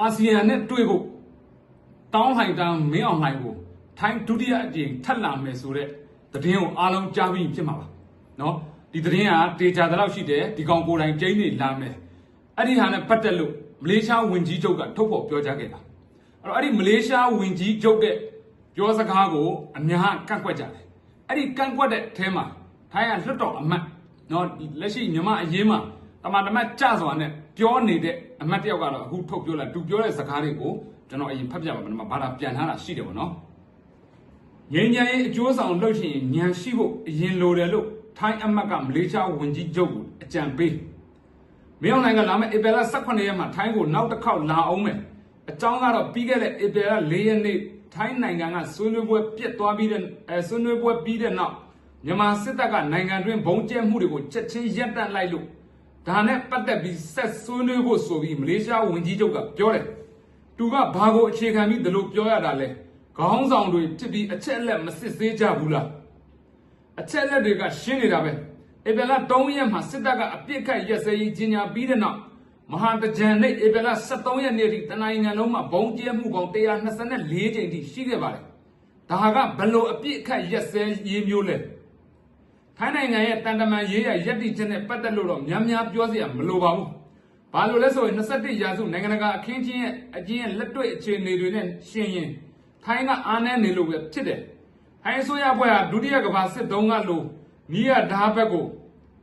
အာဆီယံနဲ့တွေ့ဖို့တောင်းဟိုင်တန်းမင်းအောင်လှိုင်ကိုထိုင်းဒုတိယအကြိမ်ထပ်လာမယ်ဆိုတဲ့သတင်းကိုအားလုံးကြားပြီးဖြစ်မှာပါနော်ဒီသတင်းကတေချာတဲ့လောက်ရှိတယ်ဒီကောင်ကိုယ်တိုင်ကျင်းနေလာမယ်အဲ့ဒီဟာနဲ့ပတ်သက်လို့မလေးရှားဝန်ကြီးချုပ်ကထုတ်ဖော်ပြောကြားခဲ့တာအဲ့တော့အဲ့ဒီမလေးရှားဝန်ကြီးချုပ်တဲ့ပြောစကားကိုအများကန့်ကွက်ကြတယ်အဲ့ဒီကန့်ကွက်တဲ့အထဲမှာထိုင်းကလွတ်တော်အမတ်နော်လက်ရှိမြန်မာအရေးမှာတမန်တမတ်ကြစွာနဲ့ ပြောနေတဲ့အမတ်တယောက်ကတော့အခုထုတ်ပြောလာသူပြောတဲ့စကားတွေကိုကျွန်တော်အရင်ဖတ်ပြပါမယ်ဘာသာပြန်ထားတာရှိတယ်ပေါ့နော်ငြိမ်းချမ်းရေးအကျိုးဆောင်လုပ်ချင်ရင်ဉာဏ်ရှိဖို့အရင်လိုတယ်လို့ထိုင်းအမတ်ကမလေးရှားဝန်ကြီးချုပ်ကိုအကြံပေးမင်းအောင်နိုင်ကလာမယ့်ဧပြီလ18ရက်မှာထိုင်းကိုနောက်တစ်ခေါက်လာအောင်မယ်အကြောင်းကတော့ပြီးခဲ့တဲ့ဧပြီလ4ရက်နေ့ထိုင်းနိုင်ငံကဆွေးနွေးပွဲပြတ်သွားပြီးတဲ့အဲဆွေးနွေးပွဲပြီးတဲ့နောက်မြန်မာစစ်တပ်ကနိုင်ငံတွင်းဘုံကျဲမှုတွေကိုချက်ချင်းရပ်တန့်လိုက်လို့ ဒါနဲ့ပတ်သက်ပြီးဆက်ဆွေးနွေးဖို့ဆိုပြီးမလေးရှားဝန်ကြီးချုပ်ကပြောတယ်သူကဘာကိုအခြေခံပြီးဒီလိုပြောရတာလဲခေါင်းဆောင်တွေဖြစ်ပြီးအချက်အလက်မစစ်သေးကြဘူးလားအချက်အလက်တွေကရှင်းနေတာပဲဧပြီလ3ရက်မှာစစ်တပ်ကအပြစ်ခတ်ရက်စဲရေးကြီးညာပြီးတဲ့နောက်မဟာတကြံနေ့ဧပြီလ23ရက်နေ့ထိတနိုင်ငံလုံးမှာဘုံကျဲမှုပေါင်း124ကြိမ်ထိရှိခဲ့ပါတယ်ဒါကဘလို့အပြစ်ခတ်ရက်စဲရေးမျိုးလဲ ထိုင်းနိုင်ငံရဲ့တန်တမန်ရေးရရက်တိချက်နဲ့ပတ်သက်လို့တော့များများပြောစရာမလိုပါဘူးဘာလို့လဲဆိုရင်21ရာစုနိုင်ငံတကာအခင်းချင်းရဲ့အကျဉ်းရဲ့လက်တွေ့အခြေအနေတွေနဲ့ရှင်ရင်ထိုင်းကအားနည်းနေလို့ပဲဖြစ်တယ်။ထိုင်းအစိုးရအဖွဲ့ဟာဒုတိယကမ္ဘာစစ်တုန်းကလိုမိရဓာဘက်ကို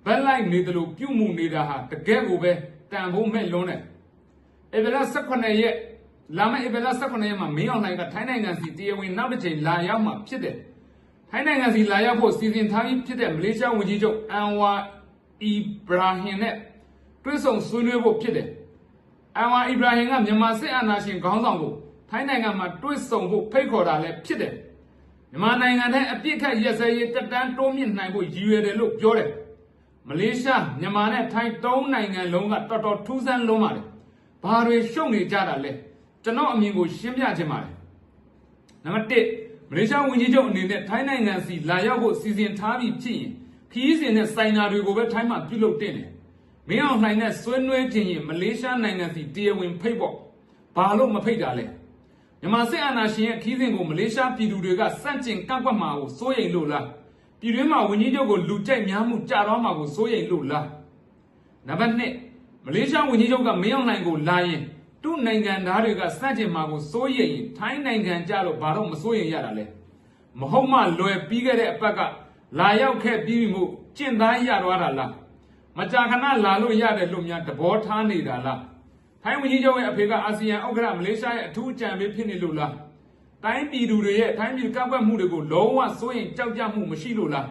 ဘက်လိုက်နေတယ်လို့ပြုမှုနေတာဟာတကယ်ကိုပဲတန်ဖို့မဲ့လွန်းတယ်။ဧပြီလ18ရက်လာမယ့်ဧပြီလ18ရက်မှာမင်းအောင်လှိုင်ကထိုင်းနိုင်ငံစီတရားဝင်နောက်တစ်ချိန်လာရောက်မှာဖြစ်တယ်။ထို င်းနိုင်ငံစီလာရောက်ဖို့စီစဉ်ထားပြီးဖြစ်တဲ့မလေးရှားဝန်ကြီးချုပ်အန်ဝါအီဘရာဟင်နဲ့တွေ့ဆုံဆွေးနွေးဖို့ဖြစ်တယ်။အန်ဝါအီဘရာဟင်ကမြန်မာစစ်အာဏာရှင်ခေါင်းဆောင်ကိုထိုင်းနိုင်ငံမှာတွေ့ဆုံဖို့ဖိတ်ခေါ်တာလည်းဖြစ်တယ်။မြန်မာနိုင်ငံထဲအပြစ်ခတ်ရက်စဲရေးတက်တန်းတိုးမြင့်နိုင်ဖို့ရည်ရွယ်တယ်လို့ပြောတယ်။မလေးရှားမြန်မာနဲ့ထိုင်းသုံးနိုင်ငံလုံးကတော်တော်ထူးဆန်းလုံးပါတယ်။ဘာတွေရှုံနေကြတာလဲ။ကျွန်တော်အမြင်ကိုရှင်းပြခြင်းပါတယ်။နံပါတ်1 မလေးရှားဝန်ကြီးချုပ်အနေနဲ့ထိုင်းနိုင်ငံစီလာရောက်ဖို့စီစဉ်ထားပြီးဖြစ်ရင်ခရီးစဉ်နဲ့စိုင်နာတွေကိုပဲထိုင်းမှာပြုလုပ်တင်တယ်။မင်းအောင်လှိုင်နဲ့ဆွေးနွေးခြင်းရင်မလေးရှားနိုင်ငံစီတရားဝင်ဖိတ်ဖို့ဘာလို့မဖိတ်တာလဲ။မြန်မာစစ်အာဏာရှင်ရဲ့ခရီးစဉ်ကိုမလေးရှားပြည်သူတွေကစန့်ကျင်ကန့်ကွက်မှာကိုစိုးရိမ်လို့လား။ပြည်တွင်းမှာဝန်ကြီးချုပ်ကိုလူကြိုက်များမှုကြာတော့မှာကိုစိုးရိမ်လို့လား။နံပါတ်2မလေးရှားဝန်ကြီးချုပ်ကမင်းအောင်လှိုင်ကိုလာရင် သူ့နိုင်ငံသားတွေကစန့်ကျင်မှာကိုစိုးရိမ်ရင်ထိုင်းနိုင်ငံကြတော့ဘာတော့မစိုးရိမ်ရတာလဲမဟုတ်မှလွယ်ပြီးခဲ့တဲ့အပတ်ကလာရောက်ခဲ့ပြီးပြီမို့ကျင့်သားရသွားတာလားမကြာခဏလာလို့ရတယ်လို့များသဘောထားနေတာလားထိုင်းဝန်ကြီးချုပ်ရဲ့အဖေကအာဆီယံဥက္ကဋ္ဌမလေးရှားရဲ့အထူးအကြံပေးဖြစ်နေလို့လားတိုင်းပြည်သူတွေရဲ့ထိုင်းပြည်ကန့်ကွက်မှုတွေကိုလုံးဝစိုးရိမ်ကြောက်ကြမှုမရှိလို့လား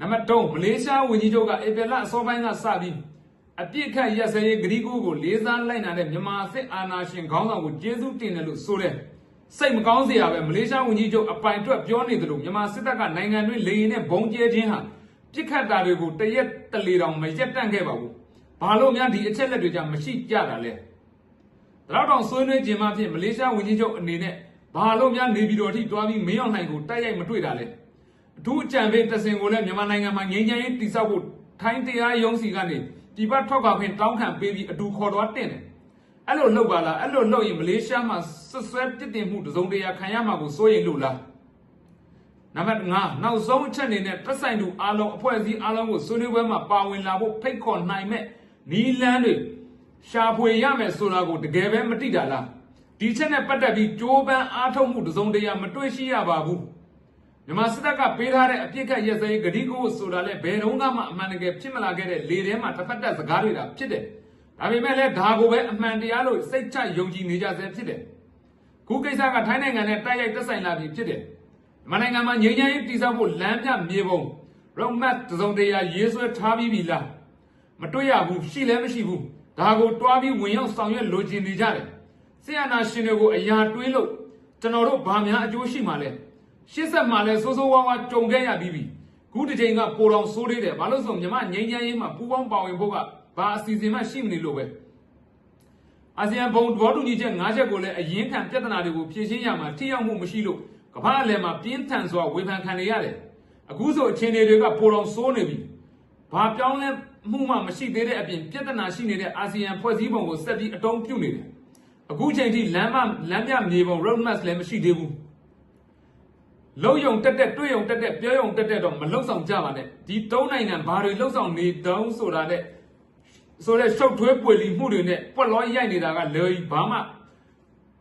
နံပါတ်3မလေးရှားဝန်ကြီးချုပ်ကဧပြီလအစောပိုင်းကစပြီး အပြစ်ခတ်ရက်စဲရေးဂရီကိုကိုလေးစားလိုက်နာတဲ့မြန်မာစစ်အာဏာရှင်ခေါင်းဆောင်ကိုကျေးဇူးတင်တယ်လို့ဆိုတယ်စိတ်မကောင်းစရာပဲမလေးရှားဝန်ကြီးချုပ်အပိုင်အတွက်ပြောနေတယ်လို့မြန်မာစစ်တပ်ကနိုင်ငံတွင်းလေရင်နဲ့ဘုံကျဲခြင်းဟာပြစ်ခတ်တာတွေကိုတရက်တလေတောင်မရက်တန့်ခဲ့ပါဘူးဘာလို့များဒီအချက်လက်တွေကြမရှိကြတာလဲဒါတော့တောင်ဆွေးနွေးခြင်းမဖြစ်မလေးရှားဝန်ကြီးချုပ်အနေနဲ့ဘာလို့များနေပြည်တော်ထိတွားပြီးမင်းအောင်လှိုင်ကိုတိုက်ရိုက်မတွေ့တာလဲအထူးအကြံပေးတစင်ကိုလည်းမြန်မာနိုင်ငံမှာငြိမ်းချမ်းရေးတည်ဆောက်ဖို့ထိုင်းတရားရုံးစီကနေ ဒီဘတ်ထောက်ခွင့်တောင်းခံပေးပြီးအတူခေါ်သွားတင်တယ်အဲ့လိုလုပ်ပါလားအဲ့လိုလုပ်ရင်မလေးရှားမှာဆွဆွဲပြစ်တင်မှုတစုံတရာခံရမှာကိုစိုးရိမ်လို့လားနံပါတ်5နောက်ဆုံးအချက်အနေနဲ့တက်ဆိုင်သူအားလုံးအဖွဲ့အစည်းအားလုံးကိုဆွေးနွေးပွဲမှာပါဝင်လာဖို့ဖိတ်ခေါ်နိုင်မဲ့နီလန်းတွေရှာဖွေရမယ်ဆိုတာကိုတကယ်ပဲမသိတာလားဒီချက်နဲ့ပတ်သက်ပြီးကြိုးပမ်းအားထုတ်မှုတစ်စုံတရာမတွေ့ရှိရပါဘူး မြန်မာစစ်တပ်ကပေးထားတဲ့အပြစ်ခတ်ရက်စဲရေးဂတိကိုဆိုတာလဲဘယ်တော့မှအမှန်တကယ်ဖြစ်မလာခဲ့တဲ့လေထဲမှာတစ်ဖက်သက်စကားတွေတာဖြစ်တယ်ဒါပေမဲ့လည်းဒါကိုပဲအမှန်တရားလို့စိတ်ချယုံကြည်နေကြဆဲဖြစ်တယ်ခုကိစ္စကထိုင်းနိုင်ငံနဲ့တိုက်ရိုက်သက်ဆိုင်လာပြီဖြစ်တယ်။မြန်မာနိုင်ငံမှာငြိမ်းချမ်းရေးတည်ဆောက်ဖို့လမ်းပြမြေပုံ roadmap တစ်စုံတရာရေးဆွဲထားပြီးပြီလား။မတွေ့ရဘူးရှိလည်းမရှိဘူး။ဒါကိုတွားပြီးဝင်ရောက်ဆောင်ရွက်လိုချင်နေကြတယ်။ဆီယနာရှင်တွေကိုအရာတွေးလို့ကျွန်တော်တို့ဘာများအကျိုးရှိမှလဲ။ ရှစ်ဆက်မှလည်းစိုးစိုးဝါးဝါကြုံခဲ့ရပြီးပြီ။ခုတစ်ချိန်ကပိုတော်ဆိုးသေးတယ်။ဘာလို့ဆိုမြန်မာငြိမ်းချမ်းရေးမှာပူးပေါင်းပါဝင်ဖို့ကဘာအစီအစဉ်မှရှိမနေလို့ပဲ။အာဆီယံဘုံသဘောတူညီချက်၅ချက်ကိုလည်းအရင်ခံပြဿနာတွေကိုဖြေရှင်းရမှာထိရောက်မှုမရှိလို့ကမ္ဘာအလယ်မှာပြင်းထန်စွာဝေဖန်ခံနေရတယ်။အခုဆိုအခြေအနေတွေကပိုတော်ဆိုးနေပြီ။ဘာပြောင်းလဲမှုမှမရှိသေးတဲ့အပြင်ပြဿနာရှိနေတဲ့အာဆီယံဖွဲ့စည်းပုံကိုဆက်ပြီးအတုံးပြုနေတယ်အခုချိန်ထိလမ်းမလမ်းပြမြေပုံ road map လည်းမရှိသေးဘူး လုံယုံတက်တက်တွေ့ယုံတက်တက်ပြောယုံတက်တက်တော့မလုံဆောင်ကြပါနဲ့ဒီသုံးနိုင်ငံဘာတွေလုံဆောင်နေတုံးဆိုတာနဲ့ဆိုတဲ့ရှုပ်ထွေးပွေလီမှုတွေနဲ့ပွက်လောရိုက်နေတာကလေဘာမှ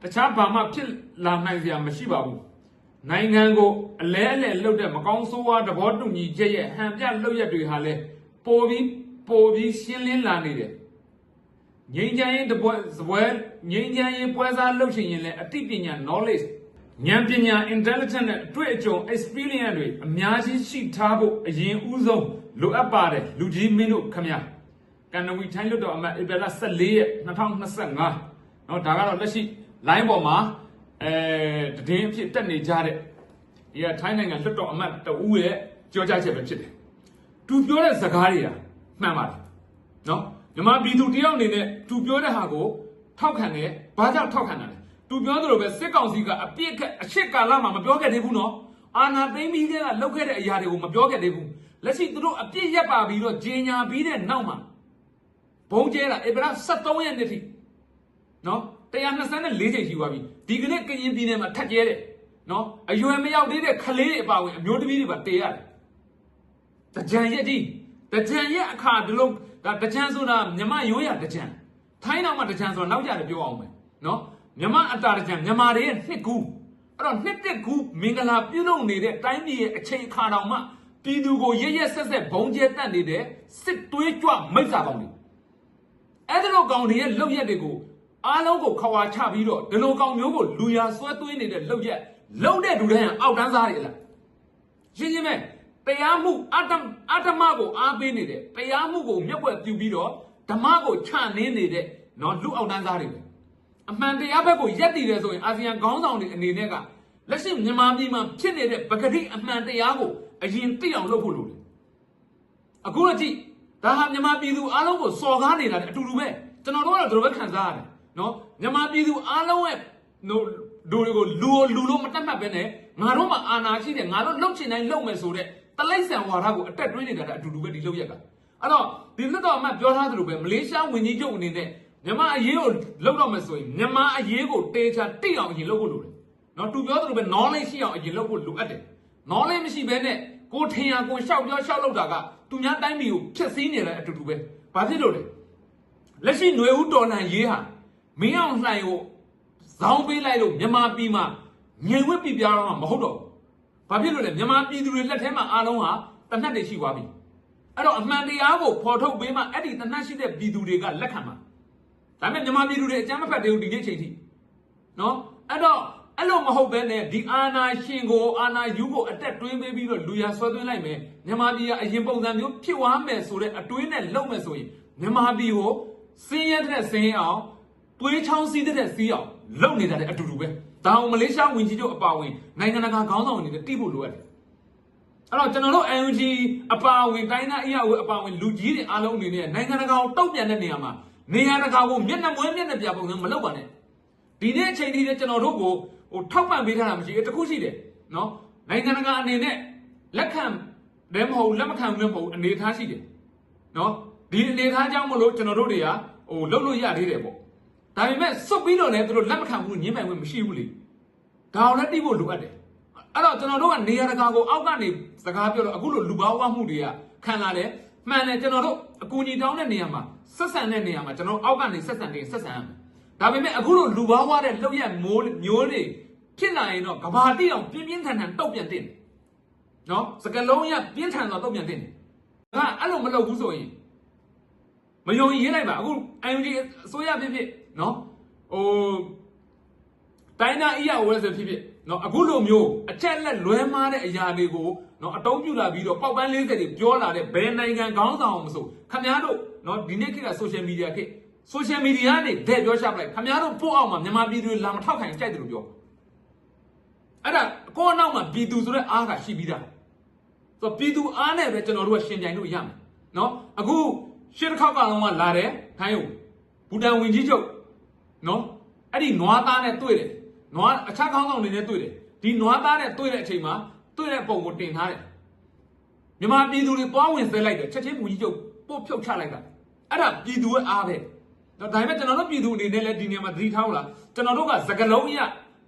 တခြားဘာမှဖြစ်လာနိုင်စရာမရှိပါဘူးနိုင်ငံကိုအလဲအလဲလှုပ်တဲ့မကောင်းဆိုးဝါးသဘောတူညီချက်ရဲ့ဟန်ပြလှုပ်ရက်တွေဟာလဲပိုပြီးပိုပြီးရှင်းလင်းလာနေတယ်ငြိမ်းချမ်းရေးတပွဲစပွဲငြိမ်းချမ်းရေးပွဲစားလှုပ်ရှင်ရင်လည်းအသိပညာ knowledge ဉာဏ်ပညာ intelligence နဲ့အတွေ့အကြုံ experience တွေအများကြီးရှိထားဖို့အရင်ဦးဆုံးလိုအပ်ပါတယ်လူကြီးမင်းတို့ခမညာကန်နဝီထိုင်းလွတ်တော်အမတ်ဧပြီလ14ရက်2025เนาะဒါကတော့လက်ရှိ line ပေါ်မှာအဲတည်င်းအဖြစ်တက်နေကြတဲ့ဒီကထိုင်းနိုင်ငံလွတ်တော်အမတ်တဦးရဲ့ကြောကြားချက်ပဲဖြစ်တယ်သူပြောတဲ့စကားတွေကမှန်ပါတယ်เนาะမြန်မာပြည်သူတယောက်အနေနဲ့သူပြောတဲ့ဟာကိုထောက်ခံတယ်ဘာကြောင့်ထောက်ခံတာလဲ သူပြောသလိုပဲစစ်ကောင်စီကအပြစ်ခက်အရှစ်ကာလမှာမပြောခဲ့သေးဘူးနော်အာနာသိမ့်ပြီးတဲ့ကလောက်ခဲ့တဲ့အရာတွေကိုမပြောခဲ့သေးဘူးလက်ရှိသူတို့အပြစ်ရက်ပါပြီးတော့ဂျင်ညာပြီးတဲ့နောက်မှာဘုံကျဲတာဧပြီလ23ရက်နေ့ထိနော်124ချိန်ရှိသွားပြီဒီကနေ့ကရင်ပြည်နယ်မှာထက်ကျဲတယ်နော်အရွယ်မရောက်သေးတဲ့ခလေးတွေအပါဝင်အမျိုးသမီးတွေပါတေရတယ်တကြံရက်ကြီးတကြံရက်အခါဒီလိုဒါတကြံဆိုတာမြမရိုးရတကြံထိုင်းနောက်မှာတကြံဆိုတာနောက်ကြတယ်ပြောအောင်မယ်နော် မြမအတာတကြံမြမတွေရဲ့နှစ်ကူအဲ့တော့နှစ်တက်ကူမင်္ဂလာပြုလုပ်နေတဲ့တိုင်းပြည်ရဲ့အချိန်အခါတောင်မှပြည်သူကိုရရက်ဆက်ဆက်ဘုံကျဲတတ်နေတဲ့စစ်သွေးကြွမိစ္ဆာကောင်တွေအဲ့ဒီလိုကောင်တွေရဲ့လောက်ရက်တွေကိုအားလုံးကိုခွာချပြီးတော့ဒီလိုကောင်မျိုးကိုလူရဆွဲသွေးနေတဲ့လောက်ရက်လောက်တဲ့လူတိုင်းအောက်တန်းစားတွေလားရှင်းရှင်းပဲတရားမှုအတ္တအတ္တမကိုအားပေးနေတဲ့တရားမှုကိုမျက်ွက်ပြုပြီးတော့ဓမ္မကိုချနင်းနေတဲ့နော်လူအောက်တန်းစားတွေပဲ အမှန်တရားဘက်ကိုရက်တည်တယ်ဆိုရင်အာဆီယံခေါင်းဆောင်တွေအနေနဲ့ကလက်ရှိမြန်မာပြည်မှာဖြစ်နေတဲ့ပဂတိအမှန်တရားကိုအရင်သိအောင်လုပ်ဖို့လိုတယ်အခုတော့ကြည့်ဒါဟာမြန်မာပြည်သူအားလုံးကိုစော်ကားနေတာတဲ့အတူတူပဲကျွန်တော်တို့ကတော့ဒီလိုပဲခံစားရတယ်နော်မြန်မာပြည်သူအားလုံးရဲ့တို့တွေကိုလူလူလို့မတတ်မှတ်ပဲနဲ့ငါတို့မှအာဏာရှိတယ်ငါတို့လှုပ်ချင်တိုင်းလှုပ်မယ်ဆိုတဲ့တလိမ့်ဆန်ဝါဒကိုအတက်တွင်းနေတာတဲ့အတူတူပဲဒီလှုပ်ရက်ကအဲ့တော့ဒီလက်တော်အမှပြောထားသလိုပဲမလေးရှားဝန်ကြီးချုပ်အနေနဲ့ မြန်မာအရေးကိုလှုပ်တော့မယ်ဆိုရင်မြန်မာအရေးကိုတေချာတိအောင်အရင်လှုပ်ဖို့လိုတယ်နော်သူပြောသလိုပဲ knowledge ရှိအောင်အရင်လှုပ်ဖို့လိုအပ်တယ် knowledge မရှိဘဲနဲ့ကိုထင်ရကိုရှောက်ပြောရှောက်လောက်တာကသူများတိုင်းပြည်ကိုဖျက်ဆီးနေတဲ့အတူတူပဲဘာဖြစ်လို့လဲလက်ရှိຫນွေဦးတော်လှန်ရေးဟာမင်းအောင်လှိုင်ကိုဇောင်းပေးလိုက်လို့မြန်မာပြည်မှာငြိမ်ဝက်ပြပြတော့မှမဟုတ်တော့ဘူးဘာဖြစ်လို့လဲမြန်မာပြည်သူတွေလက်ထဲမှာအားလုံးဟာတနတ်တွေရှိသွားပြီအဲ့တော့အမှန်တရားကိုဖော်ထုတ်ပေးမှအဲ့ဒီတနတ်ရှိတဲ့ပြည်သူတွေကလက်ခံမှာ ဒါပေမဲ့မြန်မာပြည်သူတွေအကြမ်းမဖက်သေးဘူးဒီနေ့ချိန်ထိနော်အဲ့တော့အဲ့လိုမဟုတ်ဘဲနဲ့ဒီအာနာရှင်ကိုအာနာယူကိုအတက်တွင်းပေးပြီးတော့လူရဆွဲသွင်းလိုက်မယ်မြန်မာပြည်ကအရင်ပုံစံမျိုးဖြစ်သွားမယ်ဆိုတဲ့အတွေးနဲ့လုပ်မယ်ဆိုရင်မြန်မာပြည်ကိုစင်းရဲတဲ့စင်းအောင်သွေးချောင်းစီးတဲ့စီးအောင်လုပ်နေတာတဲ့အတူတူပဲဒါအောင်မလေးရှားဝင်ကြီးတို့အပါဝင်နိုင်ငံတကာခေါင်းဆောင်တွေနဲ့တိဖို့လိုအပ်တယ်အဲ့တော့ကျွန်တော်တို့ NUG အပါဝင်တိုင်းသားအရာဝအပါဝင်လူကြီးတွေအားလုံးအနေနဲ့နိုင်ငံတကာကိုတောက်ပြန်တဲ့နေရာမှာ နေရာတကာကိုမျက်နှာမွေးမျက်နှာပြပုံစံမလုပ်ပါနဲ့ဒီနေ့အချိန်ထိလည်းကျွန်တော်တို့ကိုဟိုထောက်ပံ့ပေးထားတာမရှိဘူးတခုရှိတယ်နော်နိုင်ငံတကာအနေနဲ့လက်ခံလည်းမဟုတ်လက်မခံဘူးလည်းမဟုတ်အနေထားရှိတယ်နော်ဒီအနေထားကြောင့်မလို့ကျွန်တော်တို့တွေကဟိုလှုပ်လို့ရသေးတယ်ပေါ့ဒါပေမဲ့စွတ်ပြီးတော့လည်းသူတို့လက်မခံဘူးညှင်းပိုင်ဝင်မရှိဘူးလေဒါအောင်လည်းတိဖို့လိုအပ်တယ်အဲ့တော့ကျွန်တော်တို့ကနေရာတကာကိုအောက်ကနေစကားပြောတော့အခုလိုလူပေါင်းဝမှုတွေကခံလာတယ် မှန်တယ်ကျွန်တော်တို့အကူအညီတောင်းတဲ့နေရာမှာဆက်ဆံတဲ့နေရာမှာကျွန်တော်အောက်ကနေဆက်ဆံနေဆက်ဆံရမယ်ဒါပေမဲ့အခုလိုလူပေါင်းဝတဲ့လှုပ်ရက်မိုးမျိုးတွေဖြစ်လာရင်တော့ကဘာတိအောင်ပြင်းပြင်းထန်ထန်တုတ်ပြန်တင်နော်စကလုံးရပြင်းထန်တော့တုတ်ပြန်တင်ငါအဲ့လိုမလုပ်ဘူးဆိုရင်မယုံရေးလိုက်ပါအခု IUG အစိုးရဖြစ်ဖြစ်နော်ဟိုတိုင်းသားအရာဝဲဆိုဖြစ်ဖြစ် နော်အခုလိုမျိုးအချက်လက်လွဲမားတဲ့အရာတွေကိုနော်အတုံးပြလာပြီးတော့ပေါက်ပန်း40တွေပြောလာတဲ့ဘယ်နိုင်ငံခေါင်းဆောင်မဆိုခမများတို့နော်ဒီနေ့ခေတ်က social media ခေတ် social media ကနေတဲ့ပြောချပလိုက်ခမများတို့ပို့အောင်မှာမြန်မာပြည်သူတွေလာမထောက်ခံကြိုက်တယ်လို့ပြောအဲ့ဒါကိုယ့်နောက်မှာပြည်သူဆိုတဲ့အားကရှိပြီးသားဆိုတော့ပြည်သူအားနဲ့ပဲကျွန်တော်တို့ကရှင်ပြိုင်လို့ရမယ်နော်အခုရှစ်တစ်ခေါက်ကလုံးကလာတယ်ခိုင်းဟုတ်ဘူတန်ဝင်ကြီးချုပ်နော်အဲ့ဒီနွားသားနဲ့တွေ့တယ် နွားအခြားခေါင်းဆောင်တွေနဲ့တွေ့တယ်ဒီနွားသားနဲ့တွေ့တဲ့အချိန်မှာတွေ့တဲ့ပုံကိုတင်ထားတယ်မြန်မာပြည်သူတွေပွားဝင်ဆဲလိုက်တယ်ချက်ချင်းမူကြီးချုပ်ပို့ဖြုတ်ချလိုက်တာအဲ့ဒါပြည်သူရဲ့အားပဲတော့ဒါပေမဲ့ကျွန်တော်တို့ပြည်သူအနေနဲ့လည်းဒီနေရာမှာသတိထားဖို့လားကျွန်တော်တို့ကစကလုံးအရ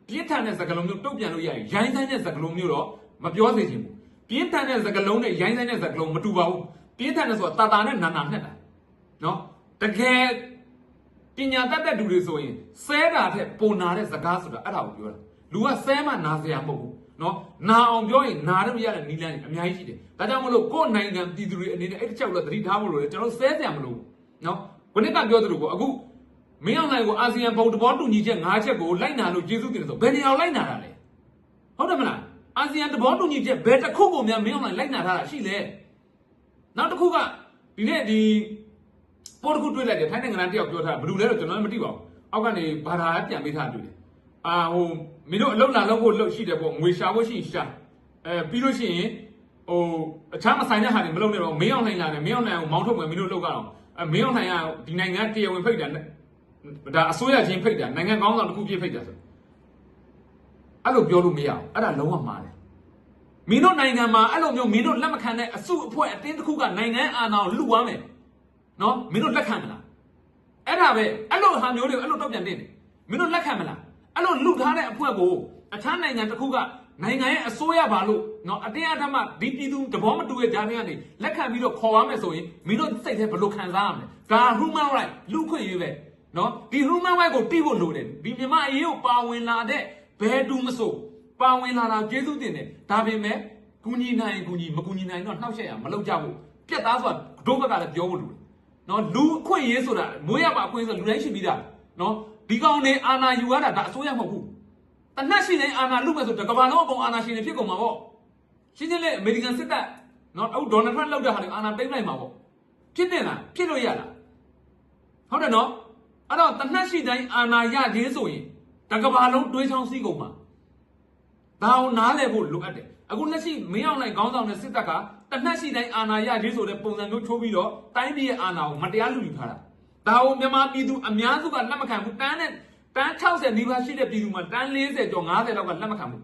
ပြင်းထန်တဲ့စကလုံးမျိုးတုတ်ပြန်လို့ရရင်ရိုင်းဆိုင်တဲ့စကလုံးမျိုးတော့မပြောစေချင်ဘူးပြင်းထန်တဲ့စကလုံးနဲ့ရိုင်းဆိုင်တဲ့စကလုံးမတူပါဘူးပြင်းထန်တဲ့ဆိုတာတာတာနဲ့နာနာနဲ့တာနော်တကယ် ပညာတတ်တဲ့လူတွေဆိုရင်ဆဲတာတဲ့ပုံနာတဲ့စကားဆိုတာအဲ့ဒါကိုပြောတာလူကဆဲမှနာစရာမဟုတ်ဘူးနော်နာအောင်ပြောရင်နာတော့မရတဲ့နီလန်းတွေအများကြီးရှိတယ်ဒါကြောင့်မလို့ကိုယ့်နိုင်ငံပြည်သူတွေအနေနဲ့အဲ့တစ်ချက်ကိုလည်းသတိထားဖို့လိုတယ်ကျွန်တော်ဆဲစရာမလိုဘူးနော်ခုနကပြောသလိုကိုအခုမင်းအောင်နိုင်ကိုအာဆီယံဘုံတဘောတူညီချက်၅ချက်ကိုလိုက်နာလို့ကျေးဇူးတင်တယ်ဆိုဘယ်နေရာလိုက်နာတာလဲဟုတ်တယ်မလားအာဆီယံတဘောတူညီချက်ဘယ်တစ်ခုကိုများမင်းအောင်နိုင်လိုက်နာထားတာရှိလဲနောက်တစ်ခုကဒီနေ့ဒီ ပေါ်တစ်ခုတွေ့လိုက်တယ်ထိုင်းနိုင်ငံသားတယောက်ပြောထားတာဘယ်လိုလဲတော့ကျွန်တော်လည်းမသိပါဘူးအောက်ကနေဘာသာပြန်ပေးထားတွေ့တယ်အာဟိုမင်းတို့အလုံလာလောက်ဖို့လုပ်ရှိတယ်ပေါ့ငွေရှာဖို့ရှိရင်ရှာအဲပြီးလို့ရှိရင်ဟိုအခြားမဆိုင်တဲ့ဟာတွေမလုပ်နဲ့တော့မင်းအောင်နိုင်လာတယ်မင်းအောင်နိုင်ကိုမောင်းထုတ်မယ်မင်းတို့လုပ်ကြအောင်အဲမင်းအောင်နိုင်ကဒီနိုင်ငံတရားဝင်ဖိတ်တာနဲ့ဒါအစိုးရချင်းဖိတ်တာနိုင်ငံကောင်းဆောင်တစ်ခုပြည့်ဖိတ်တာဆိုအဲ့လိုပြောလို့မရအောင်အဲ့ဒါလုံးဝမှားတယ်မင်းတို့နိုင်ငံမှာအဲ့လိုမျိုးမင်းတို့လက်မခံတဲ့အစုအဖွဲ့အတင်းတစ်ခုကနိုင်ငံအာဏာကိုလူသွားမယ် နော်မင်းတို့လက်ခံမလားအဲ့ဒါပဲအဲ့လိုဟာမျိုးတွေအဲ့လိုတော့ပြန်တင်တယ်မင်းတို့လက်ခံမလားအဲ့လိုလူထားတဲ့အဖွဲ့ကိုအခြားနိုင်ငံတစ်ခုကနိုင်ငံရဲ့အစိုးရပါလို့နော်အတင်းအဓမ္မဒီပြည်သူတဘောမတူရဲ့ဂျာနေကနေလက်ခံပြီးတော့ခေါ်ရမယ်ဆိုရင်မင်းတို့စိတ်ထဲဘယ်လိုခံစားရမလဲဒါ human right လူခွင့်ရေးပဲနော်ဒီ human right ကိုတိဖို့လိုတယ်ဒီမြန်မာအရေးကိုပါဝင်လာတဲ့ဘယ်သူမဆိုပါဝင်လာတာကျေးဇူးတင်တယ်ဒါပေမဲ့ကူညီနိုင်ကူညီမကူညီနိုင်တော့နှောက်ရက်ရမလုပ်ကြဘူးပြက်သားဆိုတာဒုဘက်ကလည်းပြောဖို့လိုတယ် နော်လူအခွင့်ရေးဆိုတာမွေးရပါအခွင့်ဆိုလူတိုင်းရှိပြီးသားနော်ဒီကောင်နေအာနာယူရတာဒါအစိုးရမဟုတ်ဘူးတနတ်ရှိတဲ့အာနာလူပဲဆိုတကဘာလုံးအကုန်အာနာရှင်တွေဖြစ်ကုန်မှာပေါ့ရှင်းရှင်းလေးအမေရိကန်စစ်တပ်နော်အခုဒေါ်နယ်ထရန့်လောက်တဲ့ဟာတွေအာနာတိတ်လိုက်မှာပေါ့ဖြစ်နေလားဖြစ်လို့ရလားဟုတ်တယ်နော်အဲ့တော့တနတ်ရှိတိုင်းအာနာရခြင်းဆိုရင်တကဘာလုံးတွေးချောင်းစည်းကုန်မှာဒါအောင်နားလည်ဖို့လိုအပ်တယ်အခုလက်ရှိမင်းအောင်နိုင်ခေါင်းဆောင်တဲ့စစ်တပ်က တနတ်ရှိတိုင်းအာနာရခြင်းဆိုတဲ့ပုံစံမျိုးချိုးပြီးတော့တိုင်းပြည်ရဲ့အာဏာကိုမတရားလူယူထားတာဒါကိုမြန်မာပြည်သူအများစုကလက်မခံဘူးတန်းနဲ့တန်း60နီးပါးရှိတဲ့ပြည်သူမှာတန်း40ကျော်50လောက်ကလက်မခံဘူး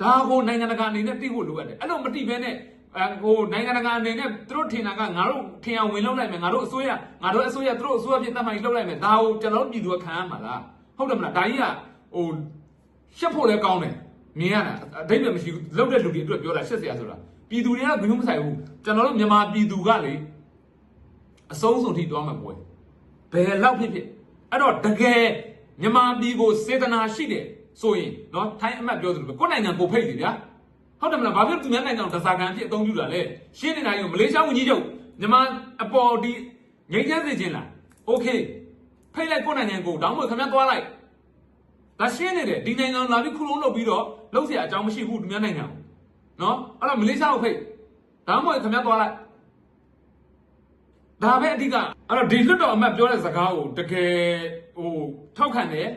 ဒါကိုနိုင်ငံတကာအနေနဲ့သိဖို့လိုအပ်တယ်အဲ့လိုမသိဘဲနဲ့အဲဟိုနိုင်ငံတကာအနေနဲ့သူတို့ထင်တာကငါတို့ထင်အောင်ဝင်လောက်လိုက်မယ်ငါတို့အစိုးရငါတို့အစိုးရသူတို့အစိုးရဖြစ်တတ်မှန်လောက်လိုက်မယ်ဒါကိုကျွန်တော်တို့ပြည်သူကခံရမှာလားဟုတ်တယ်မလားဒါကြီးကဟိုရှက်ဖို့လည်းကောင်းတယ် မြင်ရတာအဓိပ္ပာယ်မရှိဘူးလောက်တဲ့လူတွေအတွက်ပြောတာရှက်စရာဆိုတာပြည်သူတွေကဘယ်လိုမဆိုင်ဘူးကျွန်တော်တို့မြန်မာပြည်သူကလေအဆုံးစွန်ထိတွားမှာပွဲဘယ်လောက်ဖြစ်ဖြစ်အဲ့တော့တကယ်မြန်မာပြည်ကိုစေတနာရှိတယ်ဆိုရင်เนาะထိုင်းအမတ်ပြောသလိုပဲကိုယ်နိုင်ငံကိုဖိတ်စီဗျာဟုတ်တယ်မလားဘာဖြစ်သူများနိုင်ငံကိုတစားကန်ဖြစ်အသုံးပြုတာလဲရှင်းနေတာရောမလေးရှားဝန်ကြီးချုပ်မြန်မာအပေါ်ဒီငြိမ်းချမ်းစေခြင်းလားโอเคဖိတ်လိုက်ကိုယ်နိုင်ငံကိုတောင်းမခင်ဗျားသွားလိုက် ဒါရှင်းနေတယ်ဒီနိုင်ငံလာပြီးခုလုံးလုပ်ပြီးတော့လုပ်เสียအကြောင်းမရှိဘူးသူများနိုင်ငံကိုနော်အဲ့တော့မလေးရှားကိုဖိတ်ဒါမှမဟုတ်ခင်ဗျားသွားလိုက်ဒါပဲအဓိကအဲ့တော့ဒီလွတ်တော်အမတ်ပြောတဲ့စကားကိုတကယ်ဟိုထောက်ခံတယ်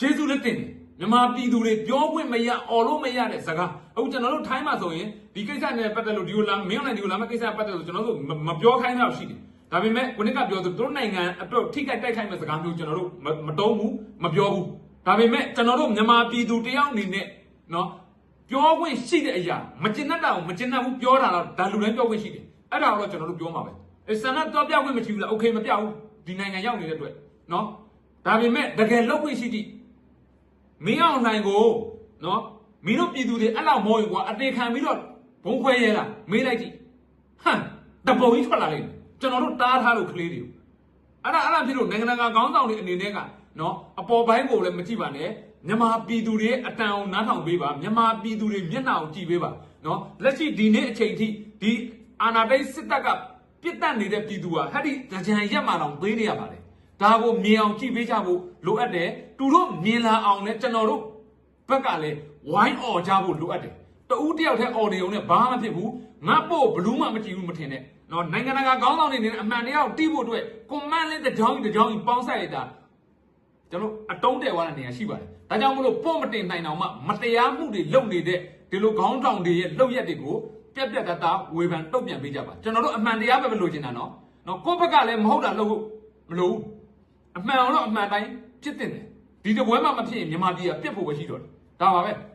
ဂျေဇုလည်းတင်တယ်မြန်မာပြည်သူတွေပြောခွင့်မရအော်လို့မရတဲ့စကားအခုကျွန်တော်တို့ထိုင်းမှာဆိုရင်ဒီကိစ္စနဲ့ပတ်သက်လို့ဒီလိုလာမင်းအောင်နိုင်ဒီလိုလာမဲ့ကိစ္စပတ်သက်လို့ကျွန်တော်တို့မပြောခိုင်းတော့ရှိတယ်ဒါပေမဲ့ခုနကပြောသူတို့နိုင်ငံအတွက်ထိခိုက်တိုက်ခိုက်မဲ့စကားမျိုးကျွန်တော်တို့မတုံးဘူးမပြောဘူး ဒါပေမဲ့ကျွန်တော်တို့မြန်မာပြည်သူတယောက်အနေနဲ့နော်ပြောခွင့်ရှိတဲ့အရာမကျင်တတ်တာကိုမကျင်တတ်ဘူးပြောတာတော့ဒါလူတိုင်းပြောခွင့်ရှိတယ်အဲ့ဒါတော့ကျွန်တော်တို့ပြောမှာပဲအဲဆန္ဒတော့ပြောခွင့်မရှိဘူးလားโอเคမပြောဘူးဒီနိုင်ငံရောက်နေတဲ့အတွက်နော်ဒါပေမဲ့တကယ်လောက်ခွင့်ရှိသည့်မင်းအောင်နိုင်ကိုနော်မင်းတို့ပြည်သူတွေအဲ့လောက်မောရင်ကွာအတေခံပြီးတော့ဘုံခွဲရဲလားမေးလိုက်ကြည့်ဟမ်တပုံကြီးထွက်လာလိမ့်မယ်ကျွန်တော်တို့တားထားလို့ကလေးတွေကိုအဲ့ဒါအဲ့ဒါဖြစ်လို့နိုင်ငံတကာခေါင်းဆောင်တွေအနေနဲ့က နော်အပေါ်ပိုင်းကိုလည်းမကြည့်ပါနဲ့မြန်မာပြည်သူတွေအတန်အောင်နားထောင်ပေးပါမြန်မာပြည်သူတွေမျက်နှာကိုကြည့်ပေးပါနော်လက်ရှိဒီနေ့အချိန်ထိဒီအာနာတိတ်စစ်တပ်ကပြစ်တက်နေတဲ့ပြည်သူဟာဟဲ့ဒီကြံရက်မှာတော့သေးနေရပါတယ်ဒါကိုမြင်အောင်ကြည့်ပေးကြဖို့လိုအပ်တယ်သူတို့မြင်လာအောင်လည်းကျွန်တော်တို့ဘက်ကလည်းဝိုင်းអော်ကြဖို့လိုအပ်တယ်တူးတယောက်တည်းអော်နေုံနဲ့ဘာမှမဖြစ်ဘူးငါပို့ဘလူးမှမကြည့်ဘူးမထင်နဲ့နော်နိုင်ငံတကာခေါင်းဆောင်တွေနေအမှန်တရားကိုတီးဖို့အတွက်ကွန်မန့်လေးတစ်ကြောင်းတစ်ကြောင်းပေါင်းဆက်ရတာ ကျွန်တော်အတုံးတယ်သွားတဲ့နေရာရှိပါတယ်။ဒါကြောင့်မလို့ပေါ့မတင်နိုင်အောင်မှမတရားမှုတွေလုပ်နေတဲ့ဒီလိုခေါင်းဆောင်တွေရဲ့လုပ်ရက်တွေကိုပြက်ပြက်တသားဝေဖန်တုတ်ပြန်ပေးကြပါ။ကျွန်တော်တို့အမှန်တရားပဲမလို့ချင်တာနော်။နော်ကိုယ့်ဘက်ကလည်းမဟုတ်တာလုပ်ဖို့မလို့ဘူး။အမှန်အောင်တော့အမှန်တိုင်းဖြစ်တင်တယ်။ဒီတပွဲမှမဖြစ်ရင်မြန်မာပြည်ကပြက်ဖို့ပဲရှိတော့တယ်။ဒါပါပဲ။